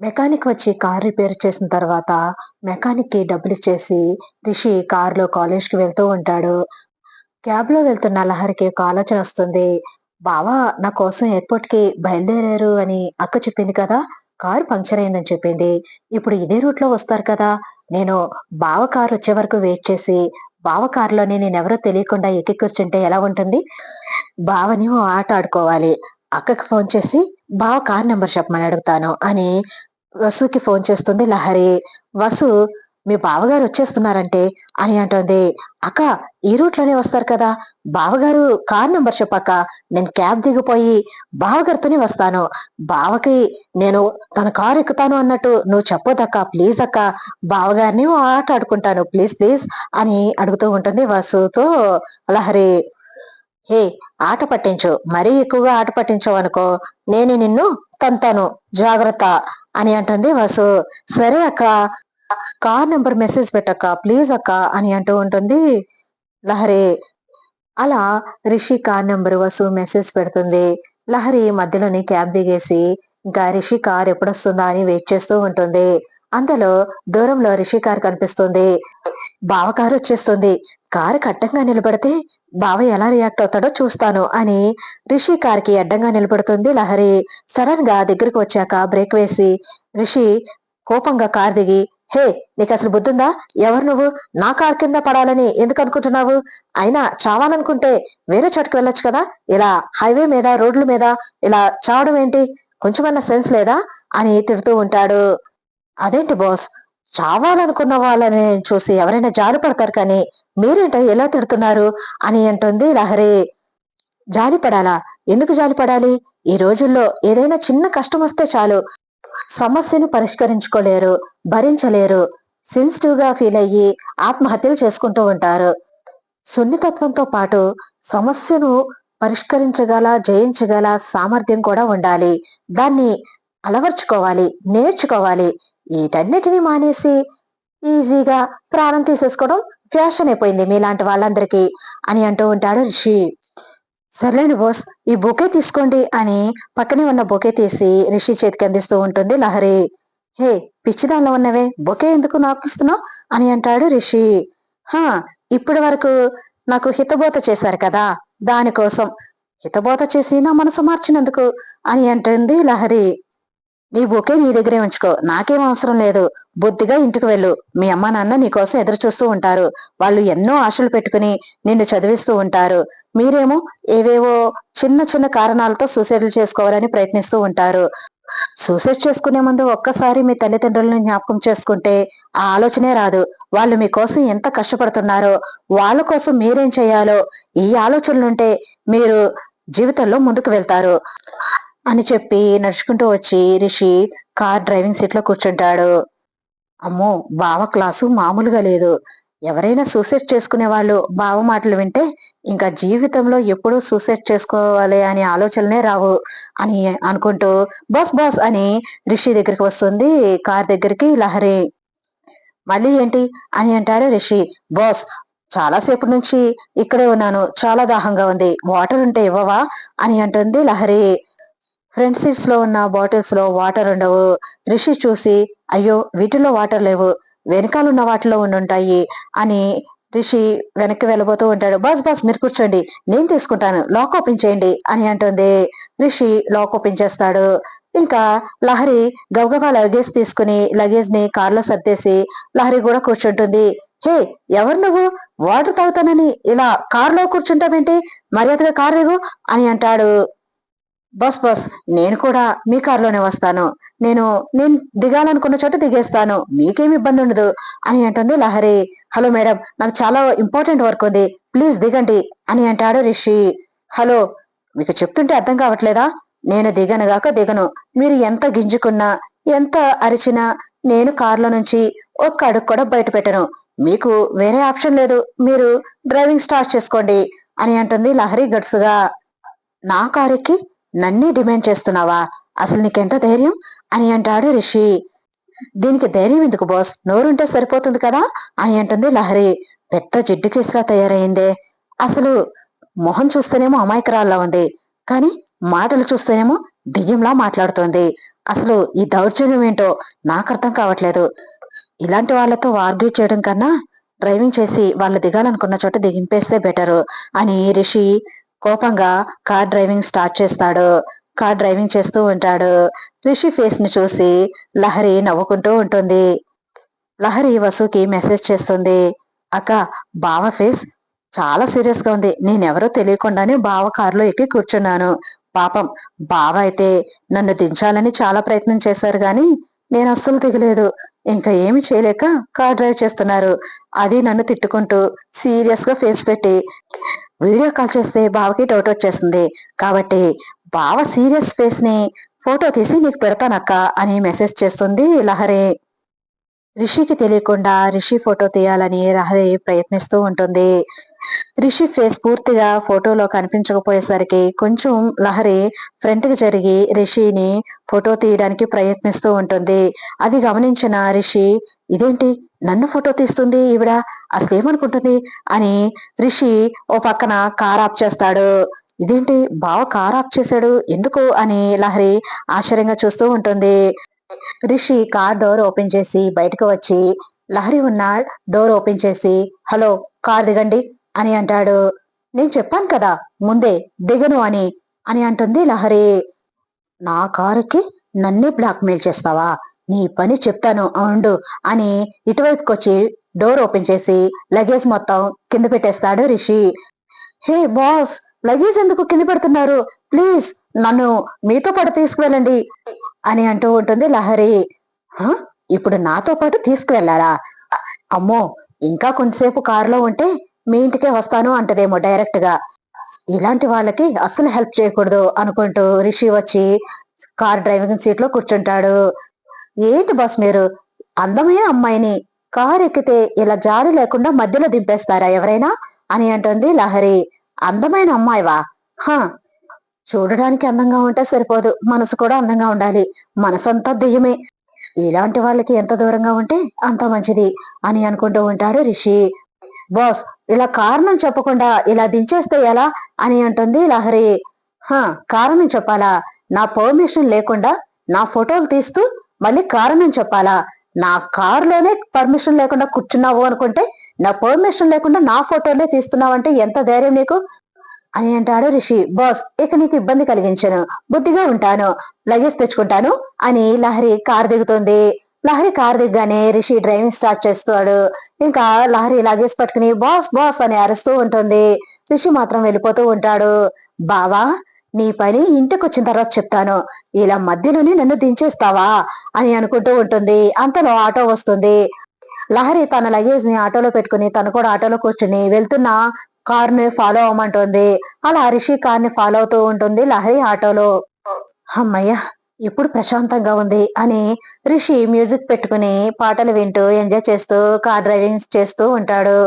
Mechanic వచ్చి car repair చేసిన తర్వాత మెకానిక్కి డబ్బులు ఇచ్చేసి రిషి కారులో కాలేజ్కి వెళ్తూ ఉంటాడు. క్యాబ్లో వెళ్తున్న లహరికి ఒక ఆలోచన వస్తుంది. బావా నా కోసం ఎయిర్పోర్ట్కి బయలుదేరారు అని అక్క చెప్పింది కదా కారు పంక్చర్ అయిందని చెప్పింది. ఇప్పుడు ఇదే రూట్లో వస్తారు కదా. నేను బావ కారు వచ్చే వరకు వెయిట్ చేసి బావ కారులోనే నేను ఎవరో తెలియకుండా ఎక్కి కూర్చుంటే ఎలా ఉంటుంది? బావని ఆట ఆడుకోవాలి. అక్కకి ఫోన్ చేసి బావ కార్ నెంబర్ చెప్పమని అడుగుతాను అని వసుకి ఫోన్ చేస్తుంది. లహరి వసు మీ బావగారు వచ్చేస్తున్నారంటే అని అంటుంది. అక్క ఈ రూట్లోనే వస్తారు కదా. బావగారు కార్ నెంబర్ చెప్పాక నేను క్యాబ్ దిగిపోయి బావగారితోనే వస్తాను. బావకి నేను తన కారు ఎక్కుతాను అన్నట్టు నువ్వు చెప్పొద్దక్క. ప్లీజ్ అక్క బావగారిని ఆట ఆడుకుంటాను ప్లీజ్ ప్లీజ్ అని అడుగుతూ ఉంటుంది వసుతో. లహరి హే ఆట పట్టించు. మరీ ఎక్కువగా ఆట పట్టించావు అనుకో నేను నిన్ను తంతాను. జాగ్రత్త అని అంటుంది వసు. సరే అక్క కార్ నెంబర్ మెసేజ్ పెట్టక్క ప్లీజ్ అక్క అని అంటూ ఉంటుంది లహరి. అలా Rishi car number Vasu message పెడుతుంది. లహరి మధ్యలోని క్యాబ్ దిగేసి ఇంకా రిషి కార్ ఎప్పుడొస్తుందా? అని వెయిట్ చేస్తూ ఉంటుంది. అందులో దూరంలో రిషి కార్ కనిపిస్తుంది. బావ కారు వచ్చేస్తుంది. కారు కట్టంగా నిలబడితే బావ ఎలా రియాక్ట్ అవుతాడో చూస్తాను అని రిషి కారుకి అడ్డంగా నిలబడుతుంది లహరి. సడన్గా దగ్గరకు వచ్చాక బ్రేక్ వేసి రిషి కోపంగా కార్ దిగి హే నీకు అసలు బుద్ధుందా? ఎవరు నువ్వు? నా కార్ కింద పడాలని ఎందుకు అనుకుంటున్నావు? అయినా చావాలనుకుంటే వేరే చోటుకు వెళ్ళొచ్చు కదా? ఇలా హైవే మీద రోడ్ల మీద ఇలా చావడం ఏంటి? కొంచెమన్నా సెన్స్ లేదా? అని తిడుతూ ఉంటాడు. అదేంటి బాస్? చావాలనుకున్న వాళ్ళని చూసి ఎవరైనా జారిపడతారు కానీ మీరేంటో ఎలా తిడుతున్నారు అని అంటుంది లహరి. జాలిపడాలా ఎందుకు జాలిపడాలి ఈ రోజుల్లో ఏదైనా చిన్న కష్టం వస్తే చాలు. సమస్యను పరిష్కరించుకోలేరు భరించలేరు. సెన్సిటివ్గా ఫీల్ అయ్యి ఆత్మహత్యలు చేసుకుంటూ ఉంటారు. సున్నితత్వంతో పాటు సమస్యను పరిష్కరించగల జయించగల సామర్థ్యం కూడా ఉండాలి. దాన్ని అలవర్చుకోవాలి నేర్చుకోవాలి. వీటన్నిటిని మానేసి ఈజీగా ప్రాణం తీసేసుకోవడం ఫ్యాషన్ అయిపోయింది మీలాంటి వాళ్ళందరికీ అని అంటూ ఉంటాడు రిషి. సర్లేండి బాస్ ఈ బొకే తీసుకోండి అని పక్కనే ఉన్న బొకే తీసి రిషి చేతికి అందిస్తూ ఉంటుంది లహరి. హే పిచ్చిదానిలో ఉన్నవే బొకే ఎందుకు నాకు ఇస్తున్నావు అని అంటాడు రిషి. హా ఇప్పటి వరకు నాకు హితబోత చేశారు కదా దానికోసం. హితబోత చేసి నా మనసు మార్చినందుకు అని అంటుంది లహరి. నీ బొకే నీ దగ్గరే ఉంచుకో. నాకేం అవసరం లేదు. బుద్ధిగా ఇంటికి వెళ్ళు. మీ అమ్మ నాన్న నీకోసం ఎదురు చూస్తూ ఉంటారు. వాళ్ళు ఎన్నో ఆశలు పెట్టుకుని నిన్ను చదివిస్తూ ఉంటారు. మీరేమో ఏవేవో చిన్న చిన్న కారణాలతో సూసైడ్లు చేసుకోవాలని ప్రయత్నిస్తూ ఉంటారు. సూసైడ్ చేసుకునే ముందు ఒక్కసారి మీ తల్లిదండ్రులను జ్ఞాపకం చేసుకుంటే ఆ ఆలోచనే రాదు. వాళ్ళు మీకోసం ఎంత కష్టపడుతున్నారో వాళ్ళ కోసం మీరేం చేయాలో ఈ ఆలోచనలుంటే మీరు జీవితంలో ముందుకు వెళ్తారు. అని చెప్పి నడుచుకుంటూ వచ్చి రిషి కార్ డ్రైవింగ్ సీట్లో కూర్చుంటాడు. అమ్మో బావ క్లాసు మామూలుగా లేదు. ఎవరైనా సూసైడ్ చేసుకునే వాళ్ళు బావ మాటలు వింటే ఇంకా జీవితంలో ఎప్పుడూ సూసైడ్ చేసుకోవాలి అనే ఆలోచనలే రావు అని అనుకుంటూ బాస్ బాస్ అని రిషి దగ్గరికి వస్తుంది కార్ దగ్గరికి లహరి. మళ్ళీ ఏంటి అని అంటాడు రిషి. బాస్ చాలాసేపు నుంచి ఇక్కడే ఉన్నాను. చాలా దాహంగా ఉంది. వాటర్ ఉంటే ఇవ్వవా అని అంటుంది లహరి. ఫ్రంట్ సీట్స్లో ఉన్న బాటిల్స్లో వాటర్ ఉండవు. రిషి చూసి అయ్యో వీటిలో వాటర్ లేవు. వెనకాల ఉన్న వాటిలో ఉండుంటాయి అని రిషి వెనక్కి వెళ్ళబోతూ ఉంటాడు. బస్ బస్ మీరు కూర్చోండి. నేను తీసుకుంటాను. లాక్ ఓపెన్ చేయండి అని అంటుంది. రిషి లాక్ ఓపెన్ చేస్తాడు. ఇంకా లహరి గబగబా లగేజ్ తీసుకుని లగేజ్ని కార్లో సర్దేసి లహరి కూడా కూర్చుంటుంది. హే ఎవరు నువ్వు? వాటర్ తాగుతానని ఇలా కార్లో కూర్చుంటావేంటి? మర్యాదగా కార్ దిగు అని అంటాడు. బస్ బస్ నేను కూడా మీ కారులోనే వస్తాను. నేను నేను దిగాలనుకున్న చోట దిగేస్తాను. మీకేం ఇబ్బంది ఉండదు అని అంటుంది లహరి. హలో మేడం నాకు చాలా ఇంపార్టెంట్ వర్క్ ఉంది. ప్లీజ్ దిగండి అని అంటాడు రిషి. హలో మీకు చెప్తుంటే అర్థం కావట్లేదా? నేను దిగనుగాక దిగను. మీరు ఎంత గింజుకున్నా ఎంత అరిచినా నేను కారులో నుంచి ఒక్క అడుగు కూడా బయట పెట్టను. మీకు వేరే ఆప్షన్ లేదు. మీరు డ్రైవింగ్ స్టార్ట్ చేసుకోండి అని అంటుంది లహరి గడుసుగా నా కారుకి నన్నే డిమాండ్ చేస్తున్నావా? అసలు నీకెంత ధైర్యం? అని అంటాడు రిషి. దీనికి ధైర్యం ఎందుకు బాస్? నోరుంటే సరిపోతుంది కదా? అని అంటుంది లహరి. పెద్ద జిడ్డు కేసులా తయారైందే. అసలు మొహం చూస్తేనేమో అమాయకురాల్లా ఉంది. కానీ మాటలు చూస్తేనేమో దెయ్యంలా మాట్లాడుతోంది. అసలు ఈ దౌర్జన్యం ఏంటో నాకు అర్థం కావట్లేదు. ఇలాంటి వాళ్ళతో ఆర్గ్యూ చేయడం కన్నా డ్రైవింగ్ చేసి వాళ్ళు దిగాలనుకున్న చోట దిగింపేస్తే బెటరు అని రిషి కోపంగా కార్ డ్రైవింగ్ స్టార్ట్ చేస్తాడు. కార్ డ్రైవింగ్ చేస్తూ ఉంటాడు. రిషి ఫేస్ని చూసి లహరి నవ్వుకుంటూ ఉంటుంది. లహరి వసుకి మెసేజ్ చేస్తుంది. అక్క బావ ఫేస్ చాలా సీరియస్గా ఉంది. నేనెవరో తెలియకుండానే బావ కారులో ఎక్కి కూర్చున్నాను. పాపం బావ అయితే నన్ను దించాలని చాలా ప్రయత్నం చేశారు గాని నేను అస్సలు దిగలేదు. ఇంకా ఏమి చేయలేక కార్ డ్రైవ్ చేస్తున్నారు. అది నన్ను తిట్టుకుంటూ సీరియస్గా ఫేస్ పెట్టి వీడియో కాల్ చేస్తే బావకి డౌట్ వచ్చేస్తుంది. కాబట్టి బావ సీరియస్ ఫేస్ని ఫోటో తీసి నీకు పెడతానక్క అని మెసేజ్ చేస్తుంది లహరి. రిషికి తెలియకుండా రిషి ఫోటో తీయాలని లహరి ప్రయత్నిస్తూ ఉంటుంది. రిషి ఫేస్ పూర్తిగా ఫోటోలో కనిపించకపోయేసరికి కొంచెం లహరి ఫ్రంట్కి జరిగి రిషిని ఫోటో తీయడానికి ప్రయత్నిస్తూ ఉంటుంది. అది గమనించిన రిషి ఇదేంటి? నన్ను ఫోటో తీస్తుంది ఈవిడ? అసలేమనుకుంటుంది? అని రిషి ఓ పక్కన కార్ ఆఫ్ చేస్తాడు. ఇదేంటి? బావ కార్ ఆఫ్ చేశాడు? ఎందుకు? అని లహరి ఆశ్చర్యంగా చూస్తూ ఉంటుంది. రిషి కార్ డోర్ ఓపెన్ చేసి బయటకు వచ్చి లహరి ఉన్న డోర్ ఓపెన్ చేసి హలో కార్ దిగండి. అని అంటాడు. నేను చెప్పాను కదా ముందే దిగను అని అని అంటుంది లహరి. నా కారుకి నన్నే బ్లాక్మెయిల్ చేస్తావా? నీ పని చెప్తాను అవును అని ఇటువైపుకొచ్చి డోర్ ఓపెన్ చేసి లగేజ్ మొత్తం కింద పెట్టేస్తాడు రిషి. హే బాస్ లగేజ్ ఎందుకు కింద పెడుతున్నారు? ప్లీజ్ నన్ను మీతో పాటు తీసుకువెళ్ళండి అని అంటూ ఉంటుంది లహరి. ఇప్పుడు నాతో పాటు తీసుకువెళ్ళారా? అమ్మో ఇంకా కొంతసేపు కారులో ఉంటే మీ ఇంటికే వస్తాను అంటదేమో డైరెక్ట్గా ఇలాంటి వాళ్ళకి అస్సలు హెల్ప్ చేయకూడదు అనుకుంటూ రిషి వచ్చి కార్ డ్రైవింగ్ సీట్లో కూర్చుంటాడు. ఏంటి బాస్ మీరు? అందమైన అమ్మాయిని. కార్ ఎక్కితే ఇలా జాలి లేకుండా మధ్యలో దింపేస్తారా ఎవరైనా? అని అంటుంది లహరి. అందమైన అమ్మాయివా? హా. చూడడానికి అందంగా ఉంటే సరిపోదు. మనసు కూడా అందంగా ఉండాలి. మనసంతా దెయ్యమే. ఇలాంటి వాళ్ళకి ఎంత దూరంగా ఉంటే అంత మంచిది అని అనుకుంటూ ఉంటాడు రిషి. బాస్ ఇలా కారణం చెప్పకుండా ఇలా దించేస్తే ఎలా? అని అంటుంది లహరి. హా కారణం చెప్పాలా? నా పర్మిషన్ లేకుండా నా ఫోటోలు తీస్తూ మళ్ళీ కారణం చెప్పాలా? నా కారులోనే పర్మిషన్ లేకుండా కూర్చున్నావు అనుకుంటే నా పర్మిషన్ లేకుండా నా ఫోటోలే తీస్తున్నావంటే ఎంత ధైర్యం నీకు? అని అంటాడు రిషి. బాస్ ఇక నీకు ఇబ్బంది కలిగించను. బుద్ధిగా ఉంటాను. లగేజ్ తెచ్చుకుంటాను అని లహరి కారు దిగుతుంది. లహరి కార్ దిగ్గానే రిషి డ్రైవింగ్ స్టార్ట్ చేస్తాడు. ఇంకా లహరి లగేజ్ పట్టుకుని బాస్ బాస్ అని అరుస్తూ ఉంటుంది. రిషి మాత్రం వెళ్ళిపోతూ ఉంటాడు. బావా నీ పని ఇంటికి వచ్చిన తర్వాత చెప్తాను. ఇలా మధ్యలోనే నన్ను దించేస్తావా? అని అనుకుంటూ ఉంటుంది. అంతలో ఆటో వస్తుంది. లహరి తన లగేజ్ని ఆటోలో పెట్టుకుని తను కూడా ఆటోలో కూర్చుని వెళ్తున్న కార్ని ఫాలో అవ్వమంటుంది. అలా రిషి కార్ని ఫాలో అవుతూ ఉంటుంది లహరి ఆటోలో. అమ్మయ్య ఇప్పుడు ప్రశాంతంగా ఉంది అని రిషి మ్యూజిక్ పెట్టుకుని పాటలు వింటూ ఎంజాయ్ చేస్తూ కార్ డ్రైవింగ్ చేస్తూ ఉంటాడు.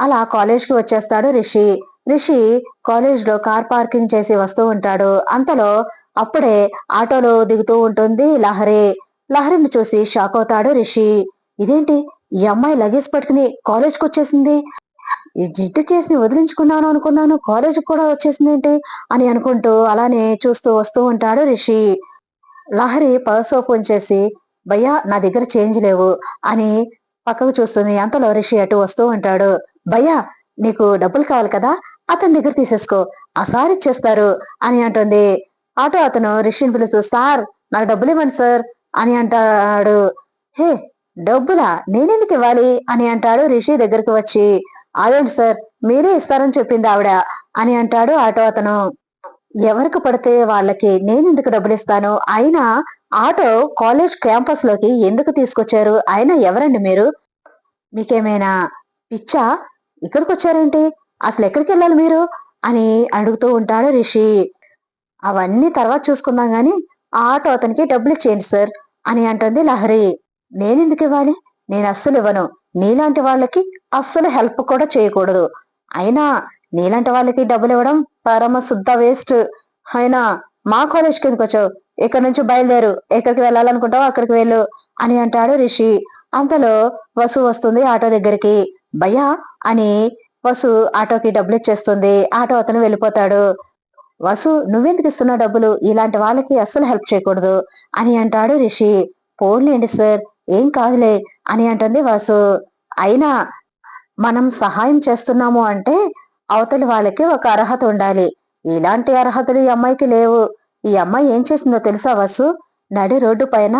అలా కాలేజ్కి వచ్చేస్తాడు రిషి. రిషి కాలేజ్లో కార్ పార్కింగ్ చేసి వస్తూ ఉంటాడు. అంతలో అప్పుడే ఆటోలో దిగుతూ ఉంటుంది లహరి. లహరిని చూసి షాక్ అవుతాడు రిషి. ఇదేంటి? ఈ అమ్మాయి లగేజ్ పట్టుకుని కాలేజ్కి వచ్చేసింది? ఈ జిడ్డు కేసుని వదిలించుకున్నాను అనుకున్నాను. కాలేజ్ కూడా వచ్చేసింది ఏంటి అని అనుకుంటూ అలానే చూస్తూ వస్తూ ఉంటాడు రిషి. లహరి పర్స్ ఓపెన్ చేసి భయ్యా నా దగ్గర చేంజ్ లేవు అని పక్కకు చూస్తుంది. అంతలో రిషి అటు వస్తూ ఉంటాడు. భయ్యా నీకు డబ్బులు కావాలి కదా అతని దగ్గర తీసేసుకో. ఆ సార్ ఇచ్చేస్తారు అని అంటుంది. ఆటో అతను రిషిని పిలుస్తూ సార్ నాకు డబ్బులు ఇవ్వండి సార్ అని అంటాడు. హే డబ్బులా? నేనెందుకు ఇవ్వాలి? అని అంటాడు రిషి దగ్గరికి వచ్చి. అదేంటి సార్? మీరే ఇస్తారని చెప్పింది ఆవిడ అని అంటాడు ఆటో అతను. ఎవరికి పడితే వాళ్ళకి నేను ఎందుకు డబ్బులు ఇస్తాను అయినా ఆటో కాలేజ్ క్యాంపస్లోకి ఎందుకు తీసుకొచ్చారు? అయినా ఎవరండి మీరు? మీకేమైనా పిచ్చా? ఇక్కడికి వచ్చారేంటి అసలు ఎక్కడికి వెళ్ళాలి మీరు? అని అడుగుతూ ఉంటాడు రిషి. అవన్నీ తర్వాత చూసుకుందాం గాని ఆ ఆటో అతనికి డబ్బులు ఇచ్చేయండి సార్ అని అంటుంది లహరి. నేనెందుకు ఇవ్వాలి? నేను అస్సలు ఇవ్వను నీలాంటి వాళ్ళకి అస్సలు హెల్ప్ కూడా చేయకూడదు. అయినా నీలాంటి వాళ్ళకి డబ్బులు ఇవ్వడం పరమ శుద్ధ వేస్ట్ అయినా మా కాలేజ్ కిందకి వచ్చావు? ఇక్కడ నుంచి బయలుదేరు? ఎక్కడికి వెళ్ళాలనుకుంటావు అక్కడికి వెళ్ళు అని అంటాడు రిషి. అంతలో వసు వస్తుంది ఆటో దగ్గరికి. భయ్యా అని వసు ఆటోకి డబ్బులు ఇచ్చేస్తుంది. ఆటో అతను వెళ్ళిపోతాడు. వసు నువ్వెందుకు ఇస్తున్న డబ్బులు? ఇలాంటి వాళ్ళకి అస్సలు హెల్ప్ చేయకూడదు అని అంటాడు రిషి. పోన్లేండి సార్ ఏం కాదులే అని అంటుంది వాసు. అయినా మనం సహాయం చేస్తున్నాము అంటే అవతలి వాళ్ళకి ఒక అర్హత ఉండాలి. ఇలాంటి అర్హతలు ఈ అమ్మాయికి లేవు. ఈ అమ్మాయి ఏం చేసిందో తెలుసా వసు? నడి రోడ్డు పైన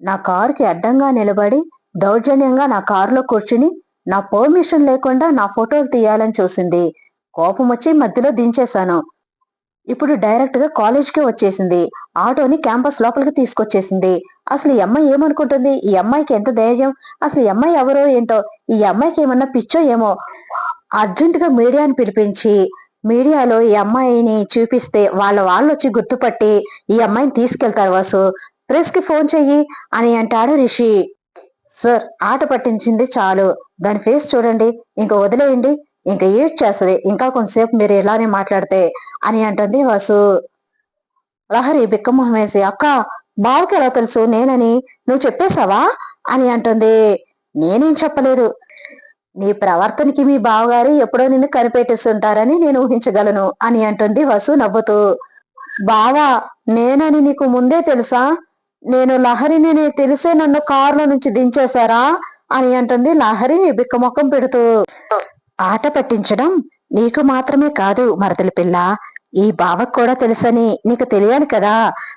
నా కారుకి అడ్డంగా నిలబడి దౌర్జన్యంగా నా కారులో కూర్చుని నా పర్మిషన్ లేకుండా నా ఫోటోలు తీయాలని చూసింది. కోపం వచ్చి మధ్యలో దించేశాను. ఇప్పుడు డైరెక్ట్గా కాలేజ్కే వచ్చేసింది. ఆటోని క్యాంపస్ లోపలికి తీసుకొచ్చేసింది. అసలు ఈ అమ్మాయి ఏమనుకుంటుంది? ఈ అమ్మాయికి ఎంత ధైర్యం? అసలు ఈ అమ్మాయి ఎవరో ఏంటో? ఈ అమ్మాయికి ఏమన్నా పిచ్చో ఏమో? అర్జెంటుగా మీడియాని పిలిపించి మీడియాలో ఈ అమ్మాయిని చూపిస్తే వాళ్ళ వాళ్ళు వచ్చి గుర్తుపట్టి ఈ అమ్మాయిని తీసుకెళ్తారు వాసు. ప్రెస్కి ఫోన్ చెయ్యి అని అంటాడు రిషి. సార్ ఆట పట్టించింది చాలు. దాని ఫేస్ చూడండి ఇంకా వదిలేయండి ఇంకా ఏడ్ చేస్తుంది ఇంకా కొంతసేపు మీరు ఇలానే మాట్లాడితే అని అంటుంది వాసు. లహరి బిక్కమొహం వేసి అక్క బావకి ఎలా తెలుసు? నేనని నువ్వు చెప్పేశావా? అని అంటుంది. నేనేం చెప్పలేదు. నీ ప్రవర్తనకి మీ బావగారు ఎప్పుడో నిన్ను కనిపెట్టేస్తుంటారని నేను ఊహించగలను అని అంటుంది వసు నవ్వుతూ. బావా నేనని నీకు ముందే తెలుసా? నేను లహరిని నీ తెలిసే నన్ను కారులో నుంచి దించేశారా? అని అంటుంది లహరి బిక్కమొక్కం పెడుతూ. ఆట పట్టించడం నీకు మాత్రమే కాదు మరదలి పిల్ల. ఈ బావకు కూడా తెలుసని నీకు తెలియాలి కదా?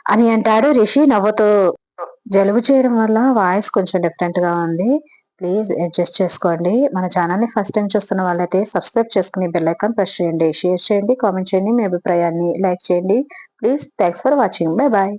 అని అంటాడు రిషి నవ్వుతూ. జలుబు చేయడం వల్ల వాయిస్ కొంచెం డిఫరెంట్గా ఉంది. ప్లీజ్ అడ్జస్ట్ చేసుకోండి. మన ఛానల్ని ఫస్ట్ టైం చూస్తున్న వాళ్ళైతే సబ్స్క్రైబ్ చేసుకుని బెల్లైకాన్ ప్రెస్ చేయండి. షేర్ చేయండి కామెంట్ చేయండి. మీ అభిప్రాయాన్ని లైక్ చేయండి. Please thanks for watching. Bye bye.